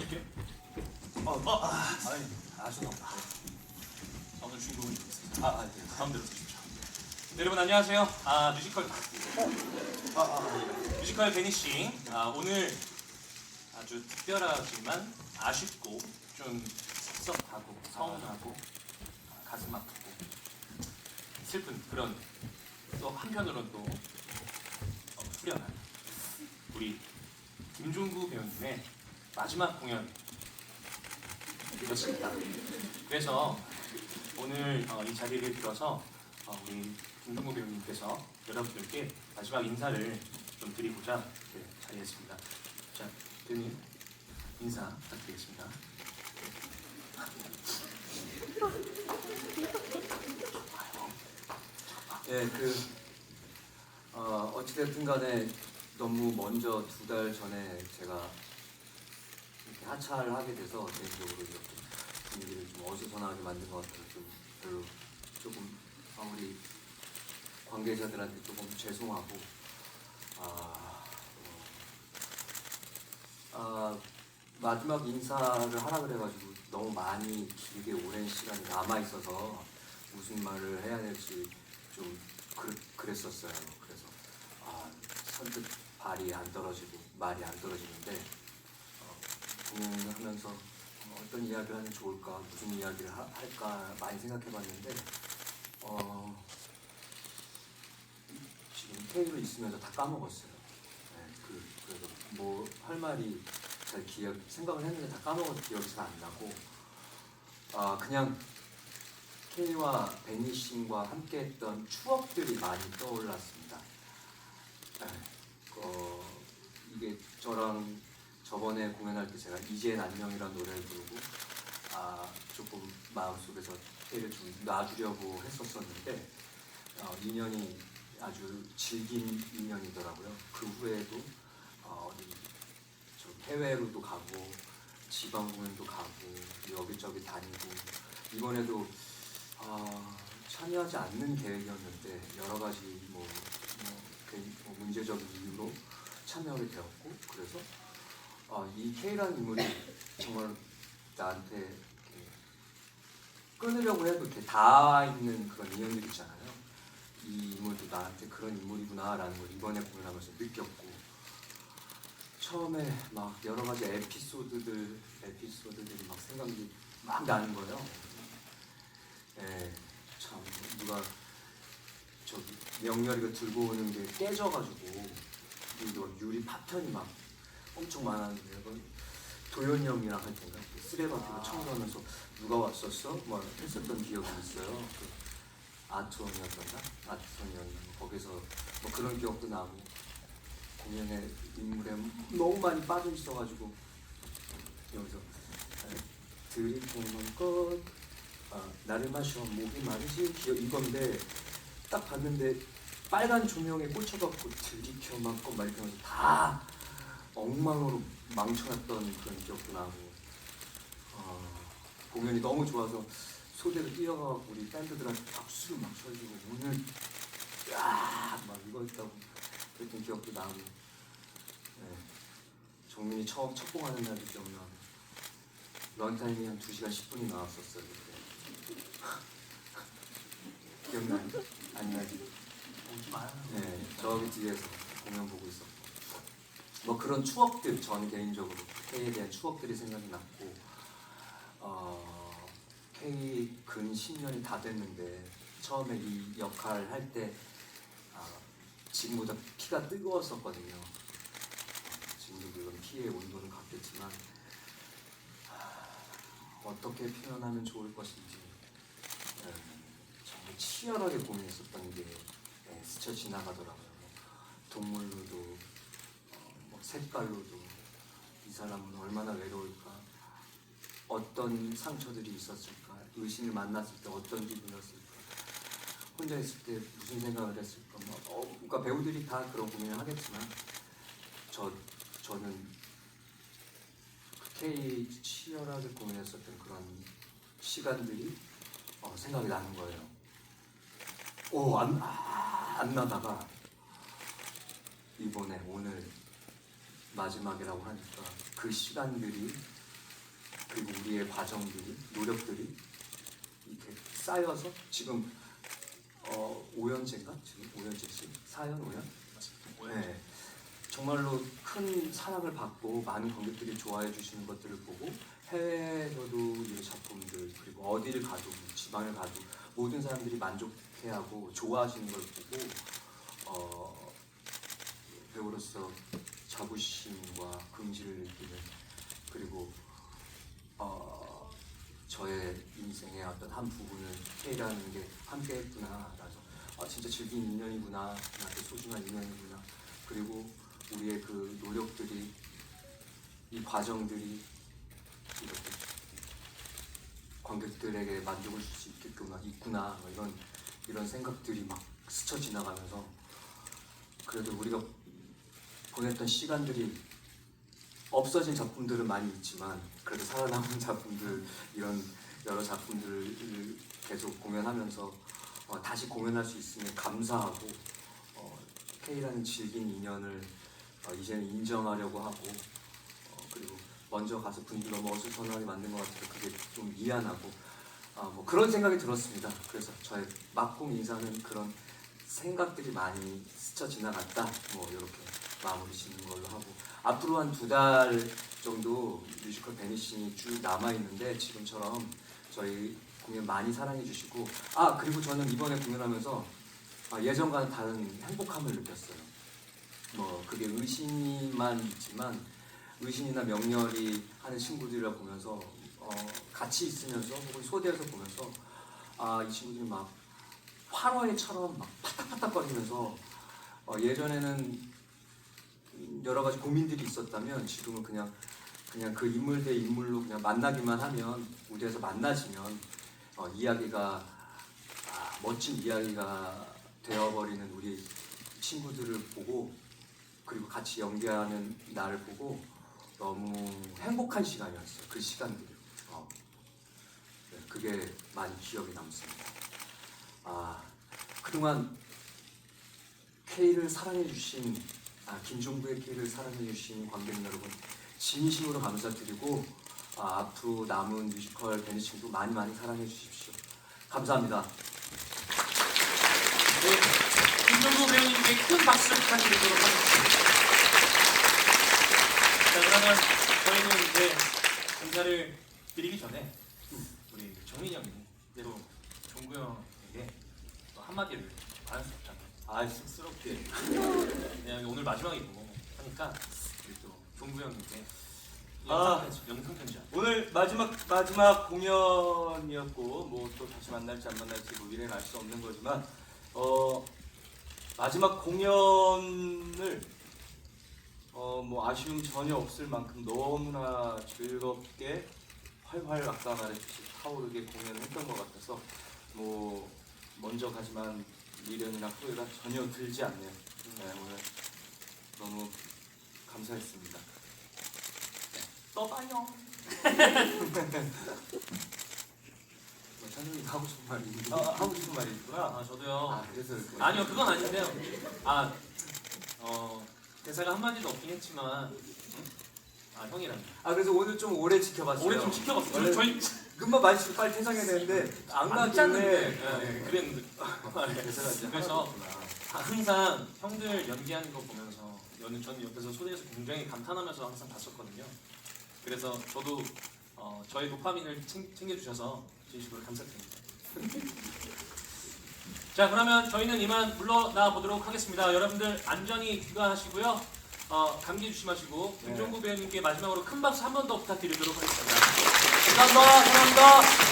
이렇게 어, 어, 아, 아니, 아주 너무. 아, 오늘 여기 있습니다. 아, 아, 네. 가운데로 서십시오. 네, 여러분 안녕하세요. 아 뮤지컬 아, 아, 뮤지컬 베니싱. 아 오늘 아주 특별하지만 아쉽고 좀 섭섭하고 서운하고 아, 가슴 아프고 슬픈 그런 또 한편으로는 또 어, 후련한 우리 김종구 배우님의 마지막 공연 이었습니다. 그래서 오늘 어, 이 자리를 빌어서 어, 우리 김종구 배우님께서 여러분들께 마지막 인사를 좀 드리고자 네, 자리했습니다. 자, 배우님 인사 부탁드리겠습니다. 예, 그, 어, 어찌됐든 간에 너무 먼저 두 달 전에 제가 하차를 하게 돼서 개인적으로 이렇게 분위기를 좀 어수선하게 만든 것 같아서 좀 별로 조금 아무리 관계자들한테 조금 죄송하고 아, 어, 아 마지막 인사를 하라 그래가지고 너무 많이 길게 오랜 시간이 남아 있어서 무슨 말을 해야 될지 좀 그, 그랬었어요. 그래서 아, 선뜻 발이 안 떨어지고 말이 안 떨어지는데 하면서 어, 어떤 이야기를 하면 좋을까, 무슨 이야기를 하- 할까 많이 생각해 봤는데 어, 지금 테이블 있으면서 다 까먹었어요. 네, 그, 그래서 뭐 할 말이 잘 기억 생각을 했는데 다 까먹어서 기억이 잘 안 나고 아 그냥 케이와 베니싱과 함께 했던 추억들이 많이 떠올랐습니다. 네, 어, 이게 저랑 저번에 공연할 때 제가 이젠 안녕이라는 노래를 부르고 아 조금 마음속에서 케이를 좀 놔주려고 했었었는데 어, 인연이 아주 질긴 인연이더라고요. 그 후에도 어, 어디 저 해외로도 가고 지방 공연도 가고 여기저기 다니고 이번에도 아, 참여하지 않는 계획이었는데 여러 가지 뭐, 뭐, 뭐 문제적인 이유로 참여하게 되었고 그래서 아, 이 K라는 인물이 정말 나한테 끊으려고 해도 이렇게 닿아 있는 그런 인연들이 있잖아요. 이 인물도 나한테 그런 인물이구나라는 걸 이번에 공연하면서 느꼈고 처음에 막 여러 가지 에피소드들 에피소드들이 막 생각이 막 나는 거예요. 예, 참 누가 저기 명렬이가 들고 오는 게 깨져가지고 이거 유리 파편이 막 엄청 많았는데 그 도현이 형이랑 할 때인가 그 쓰레받기로 아. 청소하면서 누가 왔었어? 뭐 했었던 기억이 있어요. 그 아트원이었던가 아트원이었나 뭐 거기서 뭐 그런 기억도 나고 공연에 인물에 너무 많이 빠져 있어가지고 여기서 에, 들이부는 것 아, 나를 마셔 목이 마르지 기억 이건데 딱 봤는데 빨간 조명에 꽂혀갖고 들이켜 맞고 막 이렇게 하면서 다 엉망으로 망쳐놨던 그런 기억도 나고 어, 공연이 너무 좋아서 소대로 뛰어가고 우리 밴드들한테 박수를 막 쳐주고 오늘 야막 이거 했다고 그랬던 기억도 나고 네. 정민이 처음 첫 공하는 날이 기억나고 런타임이 한 2시간 10분이 나왔었어요 그때 기억나니? 안 나지? 오지 마요. 네, 저기 뒤에서 공연 보고 있었고 뭐 그런 추억들 저는 개인적으로 K에 대한 추억들이 생각이 났고 어, K 근 10년이 다 됐는데 처음에 이 역할 할때 아, 지금보다 피가 뜨거웠었거든요. 지금도 물론 피의 온도는 같겠지만 아, 어떻게 표현하면 좋을 것인지 네, 정말 치열하게 고민했었던 게 네, 스쳐 지나가더라고요. 뭐 동물로도 색깔로도 이 사람은 얼마나 외로울까? 어떤 상처들이 있었을까? 의신을 만났을 때 어떤 기분이었을까? 혼자 있을 때 무슨 생각을 했을까? 뭐, 어, 그러니까 배우들이 다 그런 고민을 하겠지만 저 저는 그 K 치열하게 고민했었던 그런 시간들이 어, 생각이 나는 거예요. 오, 안, 아, 안 나다가 이번에 오늘 마지막이라고 하니까 그 시간들이 그리고 우리의 과정들이 노력들이 이렇게 쌓여서 지금 어 5년째인가? 지금 5년째지 4년 5년 네. 정말로 큰 사랑을 받고 많은 관객들이 좋아해 주시는 것들을 보고 해외에서도 이 작품들 그리고 어디를 가도 지방을 가도 모든 사람들이 만족해하고 좋아하시는 걸 보고 어, 배우로서 자부심과 긍지를 느끼는 그리고 어, 저의 인생의 어떤 한 부분을 K라는 게 함께 했구나 라서 아, 진짜 즐긴 인연이구나 나한테 소중한 인연이구나. 그리고 우리의 그 노력들이 이 과정들이 이렇게 관객들에게 만족을 줄 수 있겠구나 있구나 뭐 이런 이런 생각들이 막 스쳐 지나가면서 그래도 우리가 보냈던 시간들이 없어진 작품들은 많이 있지만 그래도 살아남은 작품들 이런 여러 작품들을 계속 공연하면서 어, 다시 공연할 수 있으면 감사하고 어, K라는 질긴 인연을 어, 이제는 인정하려고 하고 어, 그리고 먼저 가서 분위기 너무 어수선하게 만든 것 같아서 그게 좀 미안하고 아, 뭐 그런 생각이 들었습니다. 그래서 저의 막공 인사는 그런 생각들이 많이 스쳐 지나갔다. 뭐 이렇게 마무리 짓는 걸로 하고 앞으로 한 두 달 정도 뮤지컬 베니싱이 쭉 남아 있는데 지금처럼 저희 공연 많이 사랑해 주시고 아 그리고 저는 이번에 공연하면서 아, 예전과는 다른 행복함을 느꼈어요. 뭐 그게 의신만 있지만 의신이나 명렬이 하는 친구들이라 보면서 어, 같이 있으면서 혹은 소대에서 보면서 아 이 친구들이 막 활화해처럼 막 파닥파닥거리면서 어, 예전에는 여러 가지 고민들이 있었다면 지금은 그냥 그냥 그 인물 대 인물로 그냥 만나기만 하면 무대에서 만나지면 어, 이야기가 아, 멋진 이야기가 되어버리는 우리 친구들을 보고 그리고 같이 연기하는 나를 보고 너무 행복한 시간이었어요. 그 시간들이. 어. 네, 그게 많이 기억에 남습니다. 아, 그동안 K를 사랑해주신, 아, 김종구의 K를 사랑해주신 관객 여러분, 진심으로 감사드리고, 아, 앞으로 남은 뮤지컬 베니싱도 많이 많이 사랑해 주십시오. 감사합니다. 네, 김종구 배우님께 큰 박수 부탁드리도록 하겠습니다. 자, 그러면 저희는 이제 인사를 드리기 전에 우리 정민이 형이 또 종구 형에게 또 한마디를 없잖아요. 아, 쑥스럽게. 그냥 오늘 마지막이고 하니까 우리 또 종구 형님께 아. 영상 편지, 영상 편지. 오늘 마지막 마지막 공연이었고 뭐 또 다시 만날지 안 만날지 뭐 미래는 알 수 없는 거지만 어 마지막 공연을 어 뭐 아쉬움 전혀 없을 만큼 너무나 즐겁게 활활 아까 말했듯이 타오르게 공연을 했던 것 같아서 뭐 먼저 가지만 미련이나 후회가 전혀 들지 않네요. 네, 오늘 너무 감사했습니다. 또 봐요. 찬영이 하고 싶은 말이 있는데. 아, 하고 싶은 말이 있구나. 아 저도요. 아, 그래서. 아니요 그건 아닌데요. 아 어, 대사가 한 마디도 없긴 했지만 응? 아 형이랑 아, 그래서 오늘 좀 오래 지켜봤어요. 오래 좀 지켜봤어요. 원래 저희 금방 마치고 빨리 퇴장해야 되는데 안안 짰는데 가길래 예, 예, 그랬는데 대사가 이제 그래서 하나도 없구나. 항상 형들 연기하는 거 보면서 저는 저는 옆에서 소리에서 굉장히 감탄하면서 항상 봤었거든요. 그래서 저도 어, 저희 도파민을 챙, 챙겨주셔서 진심으로 감사드립니다. 자 그러면 저희는 이만 물러나 보도록 하겠습니다. 여러분들 안전히 귀가하시고요. 어, 감기 조심하시고 네. 김종구 배우님께 마지막으로 큰 박수 한 번 더 부탁드리도록 하겠습니다. 감사합니다. 감사합니다.